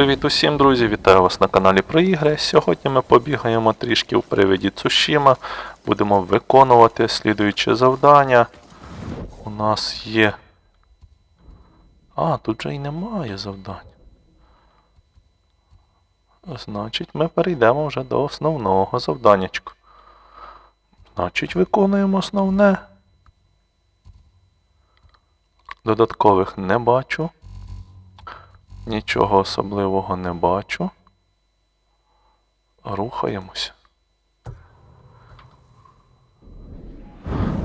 Привіт усім, друзі! Вітаю вас на каналі про ігри. Сьогодні ми побігаємо трішки в привіді Цушіма. Будемо виконувати слідуюче завдання. У нас є. А, тут вже й немає завдань. Значить, ми перейдемо вже до основного завданнячку. Значить, виконуємо основне. Додаткових не бачу. Нічого особливого не бачу. Рухаємося.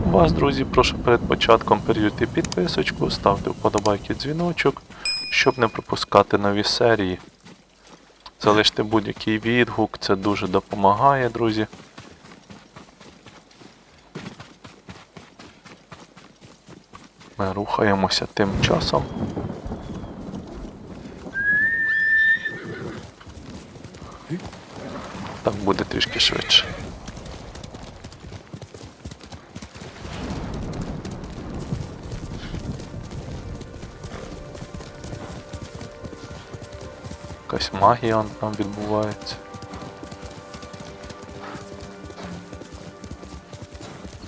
Вас, друзі, прошу перед початком перейти підписочку, ставте вподобайки дзвіночок, щоб не пропускати нові серії. Залиште будь-який відгук, це дуже допомагає, друзі. Ми рухаємося тим часом. Буде трішки швидше. Якась магія там відбувається.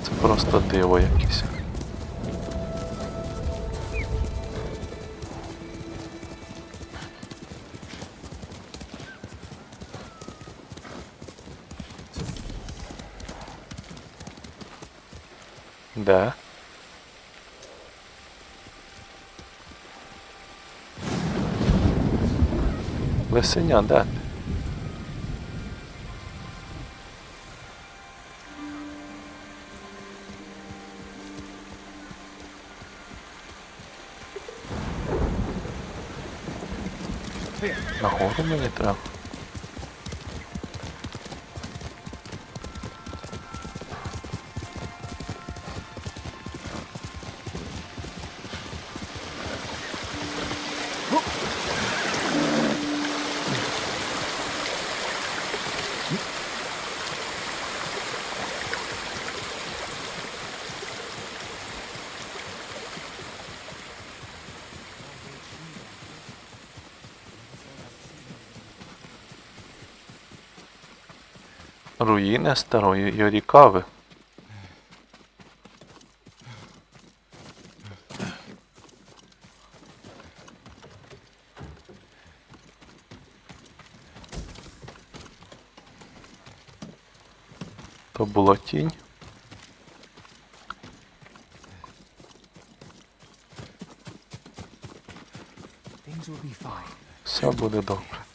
Це просто диво якесь. Де? Лисеня, ти? Нагору мені треба. Руїни старої Йорікави. То була тінь. Все буде добре.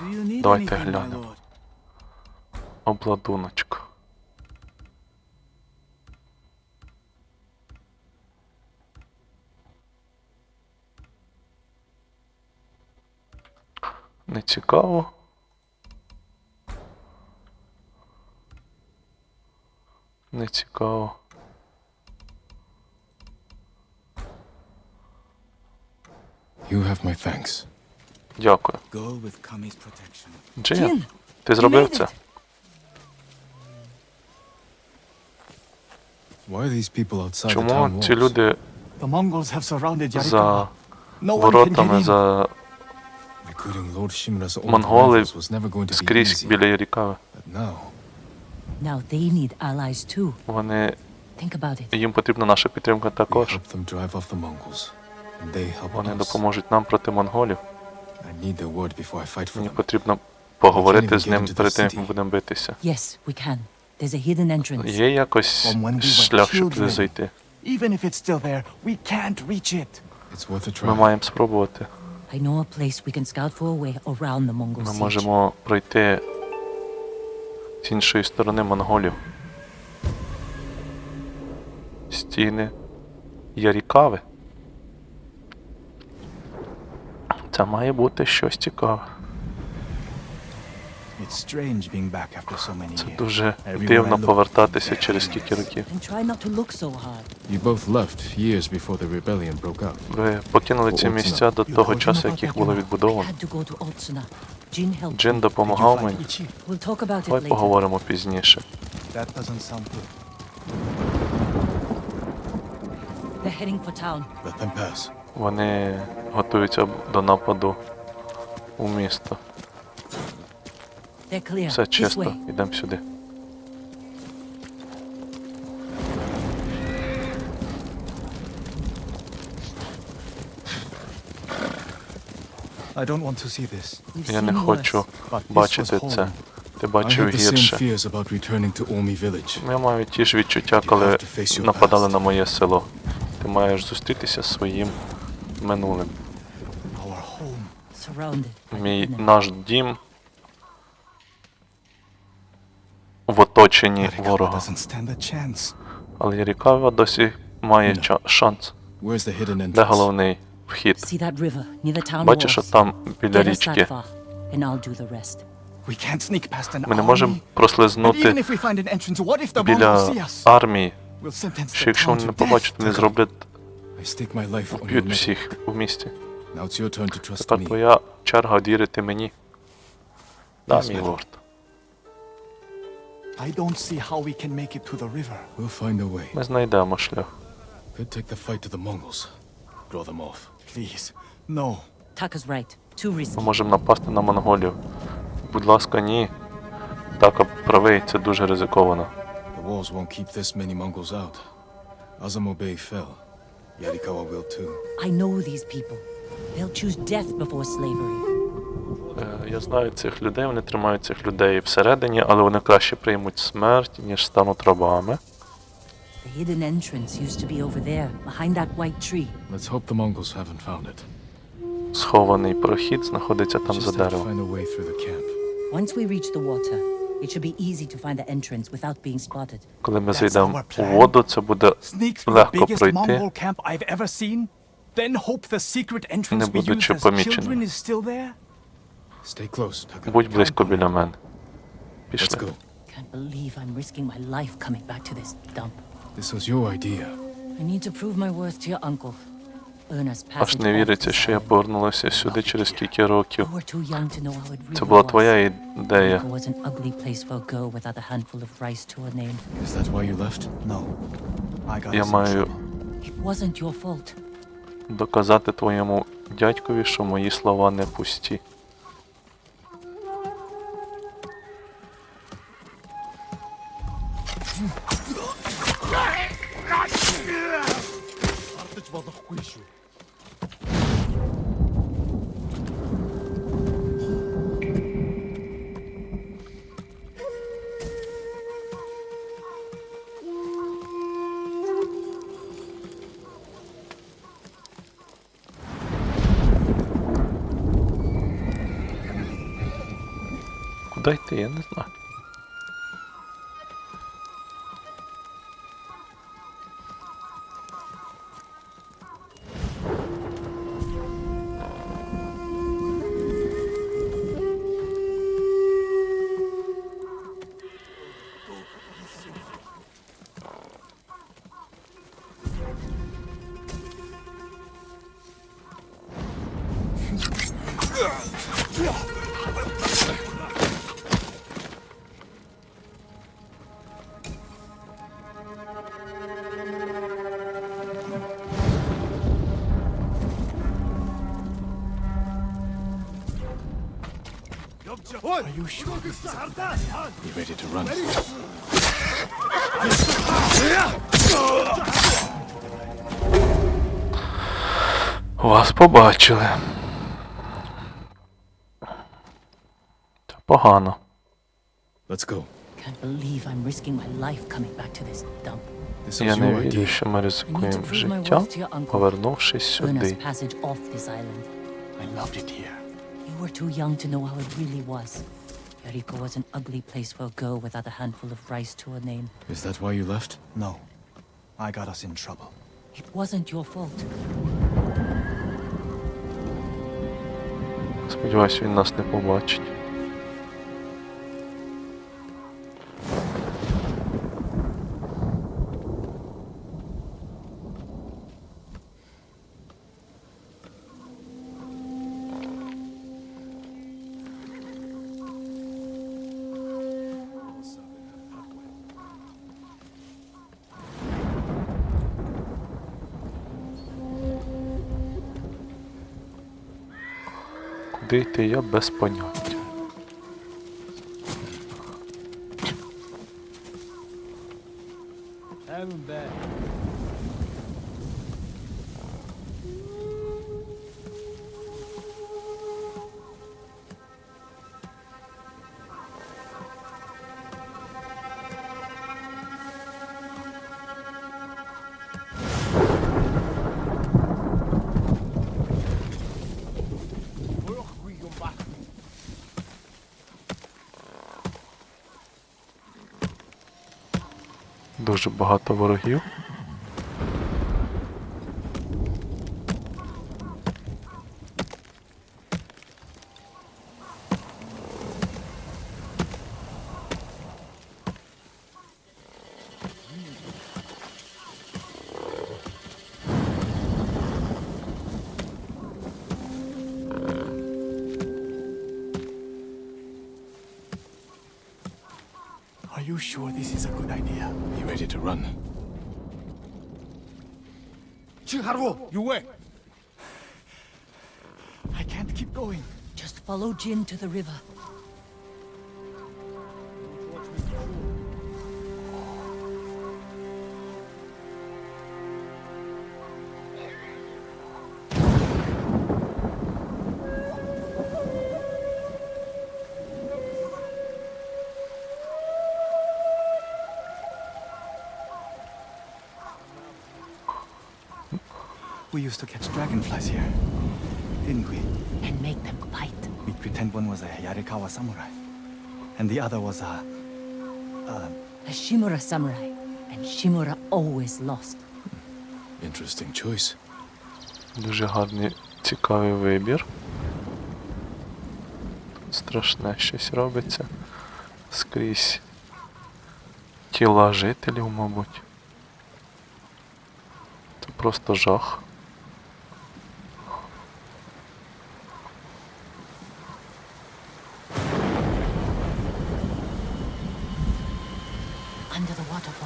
Do you need Давайте anything, my глянемо. lord? Обладуночка. Не цікаво. Цікаво. You have my thanks. Дякую. Go with Kami's protection. Джин, ти зробив це? Why are these people outside the Чому town ці walls? люди The Mongols have surrounded Yarikawa. за No one can get воротами, in. за Recruiting Lord Shimura's old монголи rivals was never going to be скрізь easy. біля Ярікави? Now, they need allies too. Вони Think about it. їм потрібна наша підтримка we також. help them drive off the Mongols. And they help Вони us. допоможуть нам проти монголів. I need their word before I fight for Мені them. потрібно поговорити з ним перед тим, як ми будемо битися. Yes, we can. There's a hidden entrance. Є якось we шлях, щоб туди зайти. Even if it's still there, we can't reach it. It's worth a try. Ми маємо спробувати. I know a place we can scout for a way around the Mongol Ми siege. можемо пройти з іншої сторони монголів. Стіни Ярікави. Це має бути щось цікаве. Це дуже дивно повертатися через скільки років. Ви покинули ці місця до того часу, як їх було відбудовано. Джин me. допомагав мені. Ichi? We'll talk about it Давай later. поговоримо пізніше. That doesn't sound good. They're heading for town. Let them pass. Вони готуються до нападу у місто. Все чисто, йдемо сюди. I don't want to see this. We've Я не хочу бачити це. Ти бачив had the same гірше. fears about returning to Ormi village. Я маю ті ж відчуття, коли нападали на моє село. Ти маєш зустрітися зі своїм минулим. Мій наш дім в оточенні ворога. Але Ярікава досі має ча- шанс. Де головний вхід? See that river near the town Бачиш, walls? от там біля річки. Ми не army. можемо прослизнути if we find an entrance, what if the Mongols біля see us? армії, We'll sentence що якщо вони не to побачать, death. вони зроблять, I stake my life on your вб'ють всіх у місті. Now it's your turn to trust Тепер me. твоя черга вірити мені. Да, мій лорд. I don't see how we can make it to the river. We'll find a way. Ми знайдемо шлях. Could take the fight to the Mongols. Draw them off. Please, no. Tucker's right. Too risky. Ми можемо напасти на монголів. Будь ласка, ні. Так, правий, це дуже ризиковано. The walls won't keep this many Mongols out. Azamo fell. Yarikawa will too. I know these people. They'll choose death before slavery. Е, Я знаю цих людей, вони тримають цих людей всередині, але вони краще приймуть смерть, ніж стануть рабами. The hidden entrance used to be over there, behind that white tree. Let's hope the Mongols haven't found it. Схований прохід знаходиться там за деревом. find a way through the camp. Once we reach the water, it should be easy to find the entrance without being spotted. Коли ми зайдемо у воду, це буде легко пройти. Camp I've ever seen, then hope the secret entrance we used as children is still there. Stay close, Tucker. Будь близько біля мене. Пішли. Can't believe I'm risking my life coming back to this dump. This was your idea. I need to prove my worth to your uncle. Аж не віриться, що я повернулася сюди через кілька років. You were too young to know how it really Це була was. твоя ідея. It was an ugly place for a girl without a handful of rice to her name. Is that why you left? No. I got Я маю trouble. It wasn't your fault. доказати твоєму дядькові, що мої слова не пусті. Куди йти, я не знаю. You plan? You ready to run? Вас побачили. Це погано. Let's go. Can't believe I'm risking my life coming back to this dump. This Я не вірю, що ми ризикуємо uncle. повернувшись сюди. I loved it here. You were too young to know how it really was. Yariko was an ugly place for a girl without a handful of rice to her name. Is that why you left? No. I got us in trouble. It wasn't your fault. Сподіваюсь, він нас не побачить. Куди йти, я без поняття. Дуже багато ворогів. Keep going. Just follow Jin to the river. We used to catch dragonflies here, didn't we? And make them fight. We'd pretend one was a Yarikawa samurai, and the other was a. A Shimura samurai. And Shimura always lost. Interesting choice. Дуже гарний, цікавий вибір. Тут страшне щось робиться. Скрізь тіла жителів, мабуть. Це просто жах.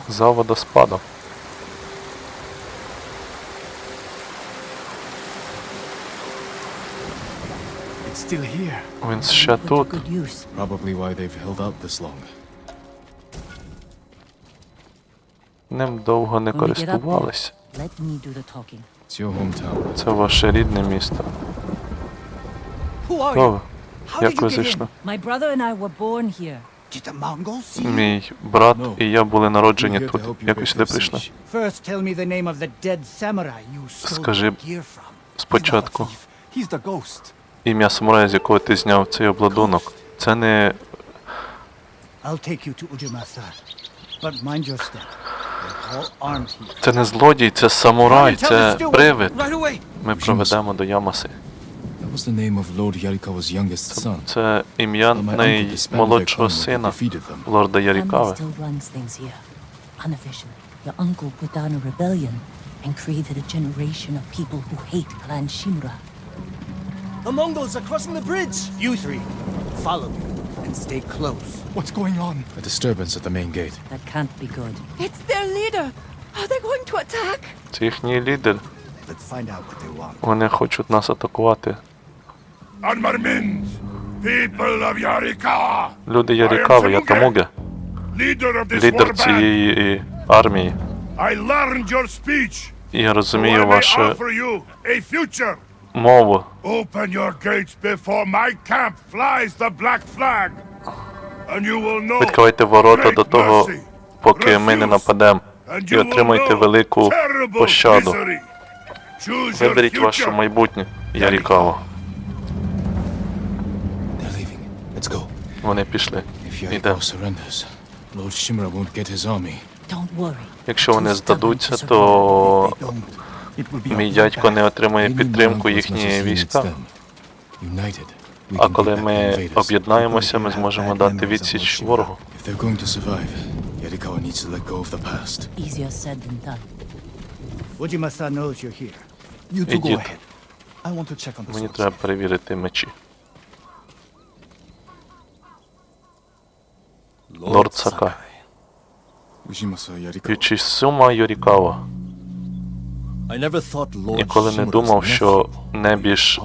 За водоспадом. Він ще тут. good use. Probably why they've held out this long. Ним довго не When we get up there, користувались. let me do the talking. It's your hometown. Це ваше рідне місто. Хто ви? Як ви you Мій брат і я були народжені тут. help you Як ви break сюди прийшли? Скажи спочатку ім'я самурая, з якого ти зняв цей обладунок. Це не. Це не злодій, це самурай, це привид. Ми проведемо до Ямаси. That was the name of Lord Yarikawa's youngest son. Це ім'я But my uncle disbanded their наймолодшого clan when he сина defeated them. лорда Family Ярікави. still runs things here. Unofficially, your uncle put down a rebellion and created a generation of people who hate Clan Shimura. The Mongols are crossing the bridge. You three, follow me and stay close. What's going on? A disturbance at the main gate. That can't be good. It's their leader. Are they going to attack? Це їхній лідер. Let's find out what they want. Вони хочуть нас атакувати. Люди Ярікави, я Тамуге, лідер цієї армії. І я розумію future. мову. Open your gates before my camp flies the black flag. And you will know Відкривайте ворота до того, поки ми не нападемо. І отримайте велику пощаду. Виберіть ваше майбутнє, Ярікаво. Army. Don't worry. Якщо вони здадуться, то They don't. It will be a мій дядько не отримає підтримку needs війська. А коли ми об'єднаємося, ми зможемо дати відсіч ворогу. If they're going to survive, Yarikawa needs to let go of the past. Easier said than done. Ujimasa knows you're here. You two go Ідіть. ahead. I want to check on the Мені swordsmith. треба перевірити мечі. Лорд Сакай. Ючісума Йорікава. Ніколи не думав, що небіж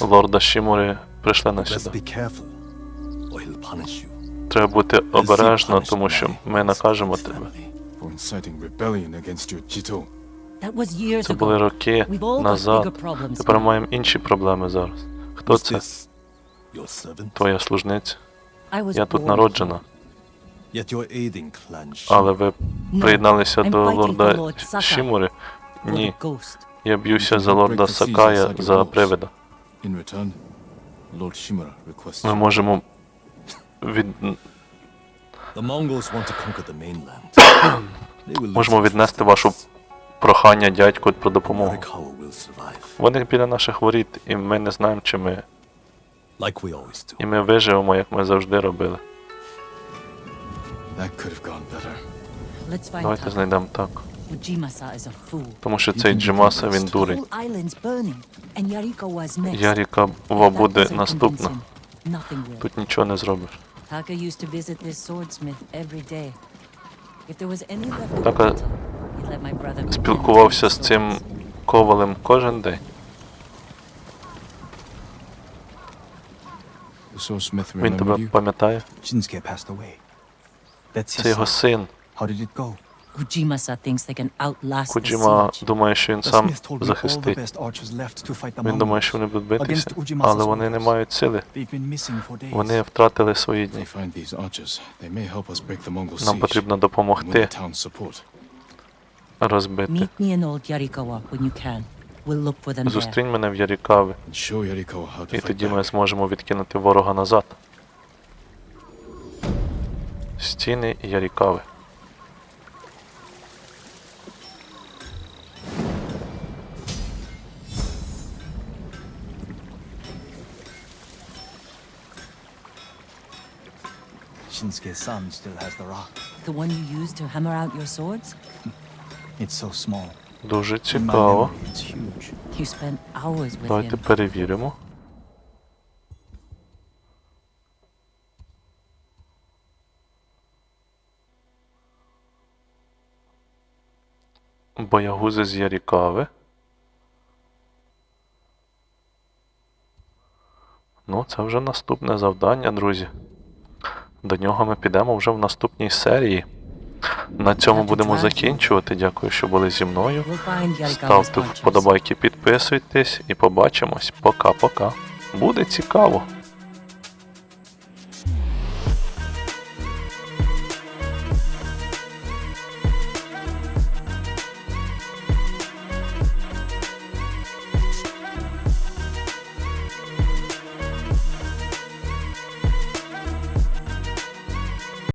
лорда Шімури прийшли на сюди. Треба бути обережно, тому що ми накажемо тебе. Це були роки назад. Тепер маємо інші проблеми зараз. Хто це? Твоя служниця? Я тут народжена, але ви приєдналися до лорда. Шімури? Ні, я б'юся за лорда Сакая за привида. Ми можемо від... Можемо віднести вашу прохання дядьку про допомогу. Вони біля наших воріт, і ми не знаємо, чи ми. Like we always do. І ми виживемо, як ми завжди робили. That could have gone better. Let's find Давайте Taka. знайдемо так. Ujimasa is a fool. Тому що цей Джимаса він The дурень. whole island's burning, and Yarikawa's next. Яріка If that буде doesn't наступна. convince him, Nothing will. Тут нічого не зробиш. Taka used to visit this swordsmith every day. If there was any left Така metal, he'd let my brother go Спілкувався down з to цим swords. ковалем кожен день. The swordsmith Він тебе пам'ятає. Це його син. Куджіма думає, що він сам захистить. Він думає, що вони будуть битися, але вони не мають сили. Вони втратили свої дні. Нам потрібно допомогти розбити. Зустрінь мене в Ярікаві, And show Yarikawa how to і тоді ми зможемо відкинути ворога назад. Стіни Ярікави. Shinsuke's son still has the rock. The one you used to hammer out your swords? It's so small. Дуже цікаво. Давайте перевіримо. Боягузи з Ярікави. Ну, це вже наступне завдання, друзі. До нього ми підемо вже в наступній серії. На цьому будемо закінчувати. Дякую, що були зі мною. Ставте вподобайки, підписуйтесь і побачимось. Пока-пока. Буде цікаво.